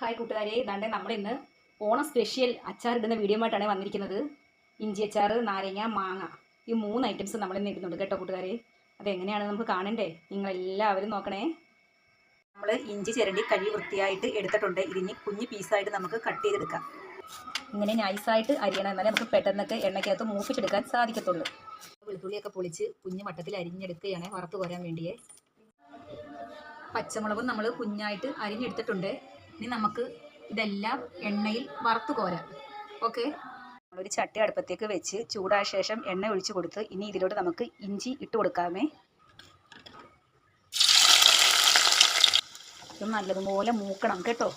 Hi കൂട്ടുകാരെ. ഇതാണ്ട് നമ്മൾ ഇന്ന് ഓണം സ്പെഷ്യൽ അച്ചാർ ഇടുന്ന വീഡിയോ ആയിട്ടാണ് വന്നിരിക്കുന്നത്. ഇഞ്ചി അച്ചാർ നാരങ്ങ മാങ്ങ. ഈ മൂന്ന് ഐറ്റംസ് നമ്മൾ ഇന്ന് ഇടുന്നുണ്ട് കേട്ടോ കൂട്ടുകാരെ. അതെങ്ങനെയാണ് നമുക്ക് കാണണ്ടേ? നിങ്ങളെല്ലാവരും നോക്കണേ. നമ്മൾ ഇഞ്ചി ചിരണ്ടി കഴുകി വൃത്തിയായിട്ട് എടുത്തിട്ടുണ്ട്. ഇതിനി കുഞ്ഞു പീസായിട്ട് നമുക്ക് കട്ട് ചെയ്തെടുക്കാം. ഇങ്ങനെ നൈസായിട്ട് അരിയണം. എന്നാലേ നമുക്ക് പെട്ടെന്നൊക്കെ എണ്ണയ്ക്കകത്ത് മൂപ്പിച്ചെടുക്കാൻ സാധിക്കത്തുള്ളൂ. വെളുത്തുള്ളിയൊക്കെ പൊളിച്ച് കുഞ്ഞു വട്ടത്തിൽ അരിഞ്ഞെടുക്കുകയാണ് വറുത്ത് കോരാൻ വേണ്ടിയേ. പച്ചമുളകും നമ്മൾ കുഞ്ഞായിട്ട് അരിഞ്ഞെടുത്തിട്ടുണ്ട്. ഇനി നമുക്ക് ഇതെല്ലാം എണ്ണയിൽ വറുത്ത് കോരാം. ഓക്കെ? ഒരു ചട്ടി അടുപ്പത്തേക്ക് വെച്ച് ചൂടായ ശേഷം എണ്ണ ഒഴിച്ച് കൊടുത്ത് ഇനി ഇതിലോട്ട് നമുക്ക് ഇഞ്ചി ഇട്ട് കൊടുക്കാമേ. ഇത് നല്ലതുപോലെ മൂക്കണം കേട്ടോ.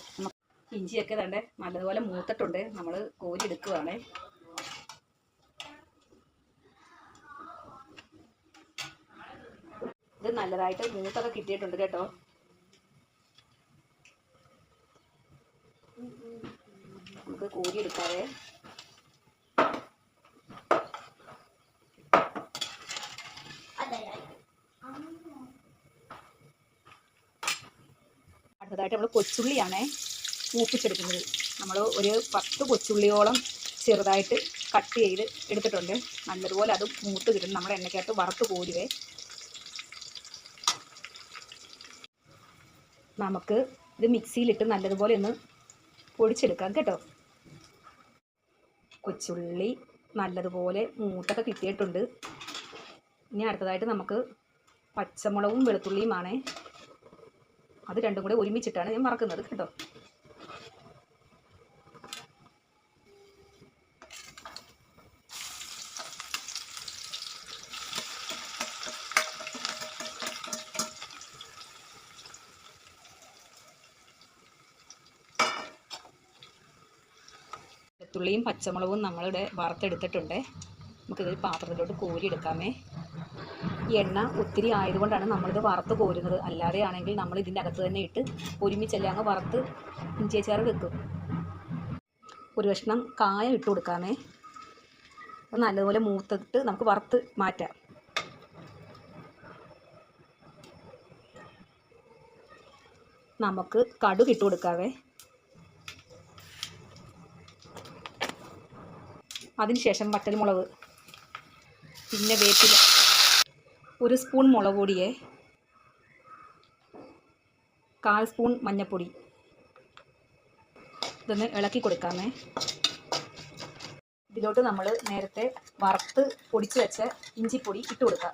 ഇഞ്ചിയൊക്കെ തണ്ടേ നല്ലതുപോലെ മൂത്തിട്ടുണ്ട്. നമ്മൾ കോരി എടുക്കുവാണേ. ഇത് നല്ലതായിട്ട് മൂത്തൊക്കെ കിട്ടിയിട്ടുണ്ട് കേട്ടോ. നമുക്ക് കൂടി എടുക്കാവേ അടുത്തതായിട്ട് നമ്മൾ കൊച്ചുള്ളിയാണേ മൂപ്പിച്ചെടുക്കുന്നത്. നമ്മൾ ഒരു പത്ത് കൊച്ചുള്ളിയോളം ചെറുതായിട്ട് കട്ട് ചെയ്ത് എടുത്തിട്ടുണ്ട്. നല്ലതുപോലെ അത് മൂത്ത് കിട്ടും. നമ്മുടെ എണ്ണയ്ക്കകത്ത് വറുത്ത് കോരുവേ. നമുക്ക് ഇത് മിക്സിയിലിട്ട് നല്ലതുപോലെ ഒന്ന് പൊടിച്ചെടുക്കാം കേട്ടോ. കൊച്ചുള്ളി നല്ലതുപോലെ മൂത്തൊക്കെ കിട്ടിയിട്ടുണ്ട്. ഇനി അടുത്തതായിട്ട് നമുക്ക് പച്ചമുളകും വെളുത്തുള്ളിയുമാണ്. അത് രണ്ടും കൂടെ ഒരുമിച്ചിട്ടാണ് ഞാൻ മറക്കുന്നത് കേട്ടോ. വെളുത്തുള്ളിയും പച്ചമുളകും നമ്മളിവിടെ വറുത്തെടുത്തിട്ടുണ്ട്. നമുക്കിതൊരു പാത്രത്തിലോട്ട് കോരിയെടുക്കാമേ. ഈ എണ്ണ ഒത്തിരി ആയതുകൊണ്ടാണ് നമ്മളിത് വറുത്ത് കോരുന്നത്. അല്ലാതെ ആണെങ്കിൽ നമ്മൾ ഇതിന്റെ അകത്ത് തന്നെ ഇട്ട് ഒരുമിച്ചല്ലേ അങ്ങ് വറുത്ത് ഇഞ്ചിയച്ചാർ വെക്കും. ഒരു കഷ്ണം കായ ഇട്ട് കൊടുക്കാമേ. നല്ലതുപോലെ മൂത്തിട്ട് നമുക്ക് വറുത്ത് മാറ്റാം. നമുക്ക് കടുക് ഇട്ട് കൊടുക്കാവേ. അതിനുശേഷം വറ്റൽമുളക് പിന്നെ വേപ്പില ഒരു സ്പൂൺ മുളക് പൊടിയെ കാൽ സ്പൂൺ മഞ്ഞൾപ്പൊടി ഇതൊന്ന് ഇളക്കി കൊടുക്കാമേ. ഇതിലോട്ട് നമ്മൾ നേരത്തെ വറുത്ത് പൊടിച്ച് വെച്ച ഇഞ്ചിപ്പൊടി ഇട്ട് കൊടുക്കാം.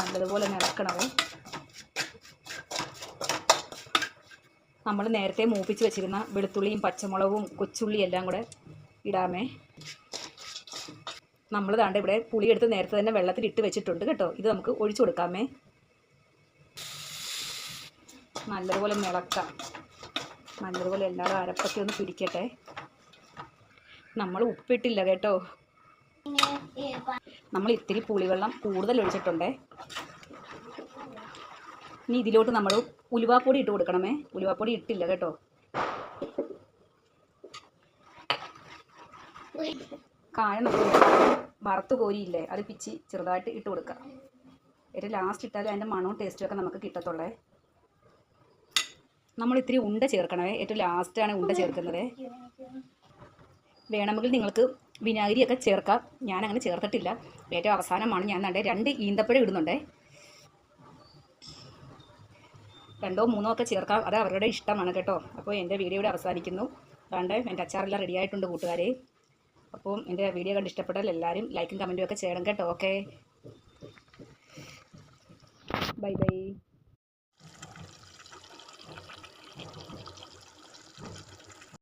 നല്ലതുപോലെ ഇളക്കണമേ നമ്മൾ നേരത്തെ മൂപ്പിച്ച് വെച്ചിരുന്ന വെളുത്തുള്ളിയും പച്ചമുളകും കൊച്ചുള്ളിയും എല്ലാം കൂടെ ഇടാമേ. നമ്മൾ താണ്ട് ഇവിടെ പുളിയെടുത്ത് നേരത്തെ തന്നെ വെള്ളത്തിൽ ഇട്ട് വെച്ചിട്ടുണ്ട് കേട്ടോ. ഇത് നമുക്ക് ഒഴിച്ചു കൊടുക്കാമേ. നല്ലതുപോലെ മിളക്കാം. നല്ലതുപോലെ എല്ലാവരും അരപ്പൊക്കെ ഒന്ന് പിടിക്കട്ടെ നമ്മൾ ഉപ്പിട്ടില്ല കേട്ടോ. നമ്മൾ ഇത്തിരി പുളിവെള്ളം കൂടുതൽ ഒഴിച്ചിട്ടുണ്ടേ. ഇനി ഇതിലോട്ട് നമ്മൾ ഉലുവാപ്പൊടി ഇട്ട് കൊടുക്കണമേ. ഉലുവാപ്പൊടി ഇട്ടില്ല കേട്ടോ. കായ നമ്മൾ വറുത്ത് കോരിയില്ലേ അത് പിച്ച് ചെറുതായിട്ട് ഇട്ട് കൊടുക്കുക ഏറ്റവും ലാസ്റ്റ് ഇട്ടാലും അതിന്റെ മണവും ടേസ്റ്റും ഒക്കെ നമുക്ക് കിട്ടത്തുള്ളേ. നമ്മൾ ഇത്തിരി ഉണ്ട ചേർക്കണമേ. ഏറ്റവും ലാസ്റ്റാണ് ഉണ്ട ചേർക്കുന്നത്. വേണമെങ്കിൽ നിങ്ങൾക്ക് വിനാഗിരിയൊക്കെ ചേർക്കാം. ഞാനങ്ങനെ ചേർത്തിട്ടില്ല. ഏറ്റവും അവസാനമാണ് ഞാൻ നല്ല രണ്ട് ഈന്തപ്പഴം ഇടുന്നുണ്ടേ. രണ്ടോ മൂന്നോ ഒക്കെ ചേർക്കാം. അത് അവരുടെ ഇഷ്ടമാണ് കേട്ടോ. അപ്പോൾ എന്റെ വീഡിയോ ഇവിടെ അവസാനിക്കുന്നു. അതുകൊണ്ട് എന്റെ അച്ചാറെല്ലാം റെഡി ആയിട്ടുണ്ട് കൂട്ടുകാരെ. അപ്പോൾ എന്റെ വീഡിയോ കണ്ട് ഇഷ്ടപ്പെട്ടാൽ എല്ലാവരും ലൈക്കും കമന്റും ഒക്കെ ചെയ്യണം കേട്ടോ. Okay bye bye